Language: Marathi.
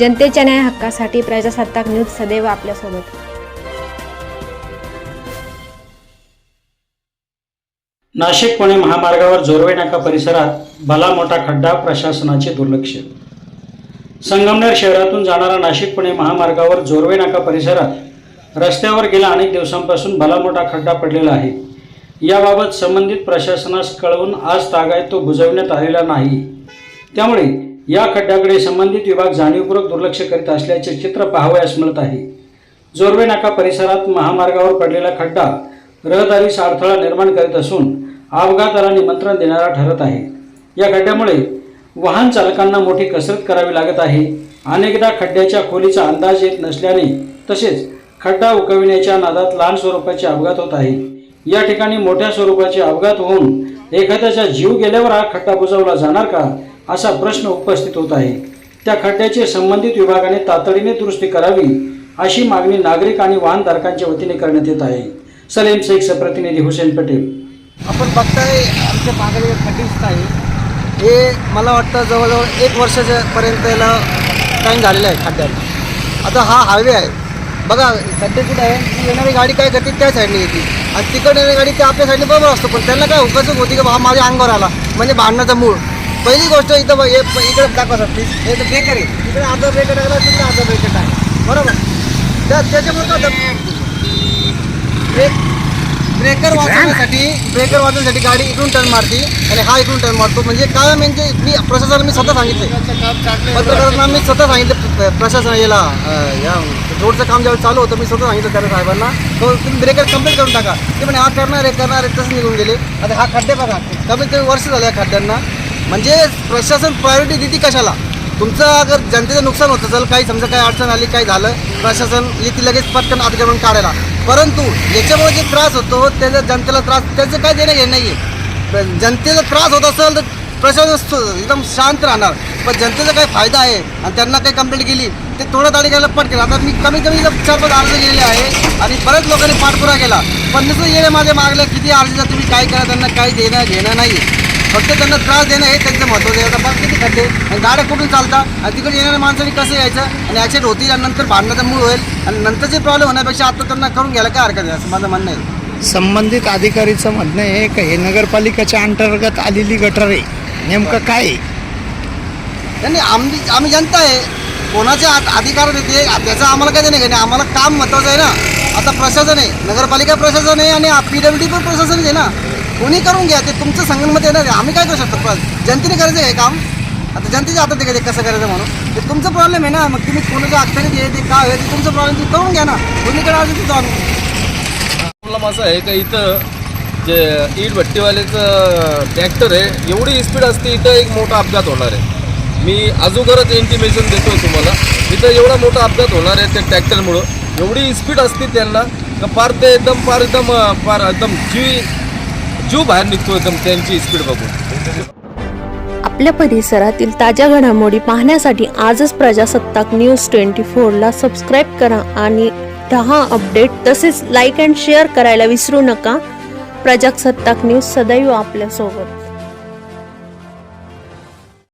जनतेच्या न्याय हक्कासाठी प्रजासत्ताक न्यूज सदैव आपल्यासोबत. नाशिक पुणे महामार्गावर जोरवे नाका परिसरात भला मोठा खड्डा प्रशासनाचे दुर्लक्ष. संगमनेर शहरातून जाणारा नाशिक पुणे महामार्गावर जोरवे नाका परिसरात रस्त्यावर गेल्या अनेक दिवसांपासून भला मोठा खड्डा पडलेला आहे. याबाबत संबंधित प्रशासनास कळवून आज तागायत तो बुजवण्यात आलेला नाही. त्यामुळे या खड्ड्याकडे संबंधित विभाग जाणीवपूर्वक दुर्लक्ष करीत असल्याचे चित्र पाहावयास मिळत आहे. जोरवे नाका परिसरात महामार्गावर पडलेला खड्डा रहदारीस अडथळा निर्माण करीत असून अपघाताला निमंत्रण देणारा ठरत आहे. या खड्ड्यामुळे वाहन चालकांना मोठी कसरत करावी लागत आहे. अनेकदा खड्ड्याच्या खोलीचा अंदाज येत नसल्याने तसेच खड्डा उकविण्याच्या नादात लहान स्वरूपाचे अपघात होत आहे. या ठिकाणी मोठ्या स्वरूपाचे अपघात होऊन एखाद्याचा जीव गेल्यावर हा खड्डा बुजवला जाणार का? असा प्रश्न उपस्थित होत आहे. त्या खड्ड्याची संबंधित विभागाने तातडीने दुरुस्ती करावी अशी मागणी नागरिक आणि वाहनधारकांच्या वतीने करण्यात येत आहे. सलेम शेखचा प्रतिनिधी हुसेन पटेल. आपण बघताय आमच्या मागणी खड्डीच आहे. हे मला वाटतं जवळजवळ एक वर्षाच्या पर्यंत याला टाईम झालेला आहे खड्ड्याला. आता हा हायवे आहे. बघा खड्डे कुठे आहे? ती येणारी गाडी काय करते? त्या साईडने येते. आणि तिकडे येणारी गाडी त्या आपल्या साईडने बरोबर असतो. पण त्यांना काय हुकच होती की? हा माझ्या अंगावर आला. म्हणजे भांडणाचा मूळ. पहिली गोष्ट इथं बघ- इकडे दाखवा सर प्लीज हे ब्रेकर आहे. तिकडे अर्धा ब्रेकर टाकला तिकडे अर्धा ब्रेकर टाकला बरोबर? त्या त्याच्यामुळे काय? ब्रेक ब्रेकर वाचवण्यासाठी ब्रेकर वाचवण्यासाठी गाडी इकडून टर्न मारती आणि हा इकडून टर्न मारतो. म्हणजे काय म्हणजे मी प्रशासनाला मी स्वतः सांगितले पत्रकारांना मी स्वतः सांगितलं प्रशासन याला या रोडचं काम ज्यावेळी चालू होतं मी स्वतः सांगितलं त्या साहेबांना. तो तुम्ही ब्रेकर कंप्लीट करून टाका. ते म्हणे हा करणार आहे करणार आहे तसं निघून गेले. आता हा खड्डे बघा. कमीत कमी वर्ष झालं या खड्ड्यांना. म्हणजे प्रशासन प्रायोरिटी देते कशाला? तुमचं अगर जनतेचं नुकसान होत असेल काही समजा काही अडचण आली काही झालं प्रशासन येते लगेच पटकन अतिक्रमण काढायला. परंतु याच्यामुळे जे त्रास होतो त्याचा जनतेला त्रास त्याचं काय देणं घेणं नाही आहे जनतेला त्रास होत असेल तर प्रशासन एकदम शांत राहणार. पण जनतेचा काही फायदा आहे आणि त्यांना काही कंप्लेंट केली ते थोडं ताडी घ्यायला पटकेल आता मी कमी कमी चार पाच अर्ज गेलेले आहे आणि बऱ्याच लोकांनी पाठपुरा केला. पण नुसतं येणे माझे मागलं किती अर्ज तुम्ही काय करा त्यांना काही देणं घेणं नाही फक्त त्यांना त्रास देणं हे त्यांचं महत्त्वाचं आहे. आता बघ किती खड्डे आणि गाड्या कुठून चालतात आणि तिकडे येणाऱ्या माणसांनी कसं यायचं आणि ॲक्सिडेंट होतील आणि नंतर भांडणाचा मूळ होईल आणि नंतरचे प्रॉब्लेम होण्यापेक्षा आता त्यांना करून घ्यायला काय हरकत आहे? असं माझं म्हणणं आहे. संबंधित अधिकारीचं म्हणणं आहे की हे नगरपालिकेच्या अंतर्गत आलेली गटर आहे. नेमकं काय आहे? त्यांनी आम्ही आम्ही जनता आहे. कोणाचे अधिकार देते त्याचं आम्हाला काय देणे घेणे आम्हाला काम महत्त्वाचं आहे ना. आता प्रशासन आहे. नगरपालिका प्रशासन आहे आणि पी डब्ल्यू डी पण प्रशासनच आहे ना. कोणी करून घ्या ते तुमचं संगणमत आहे. आम्ही काय करू शकतो? पण जनतेने करायचं आहे हे काम. आता जनतेच्या हातात आहे ते? कसं करायचं म्हणून? ते तुमचं प्रॉब्लेम आहे ना मग तुम्ही कोणाच्या अखत्यारीत आहे ते काय आहे ते तुमचं प्रॉब्लेम तुम्ही करून घ्या ना. कोणीकडे आज तिथं आम्ही. प्रॉब्लेम असं आहे का इथं जे ईट भट्टीवाल्याचं ट्रॅक्टर आहे एवढी स्पीड असते इथं एक मोठा अपघात होणार आहे. मी अजूगरच इंटिमेशन देतो तुम्हाला. इथं एवढा मोठा अपघात होणार आहे त्या ट्रॅक्टरमुळं एवढी स्पीड असते त्यांना का पार ते एकदम पार एकदम फार पार एकदम जीव जीव बाहेर निघतो एकदम त्यांची स्पीड बघून. आपल्या परिसरातील ताज्या घडामोडी पाहण्यासाठी आजच प्रजासत्ताक न्यूज ट्वेंटी फोरला सबस्क्राईब करा आणि दहा अपडेट तसेच लाईक अँड शेअर करायला विसरू नका. प्रजासत्ताक न्यूज सदैव आपल्यासोबत.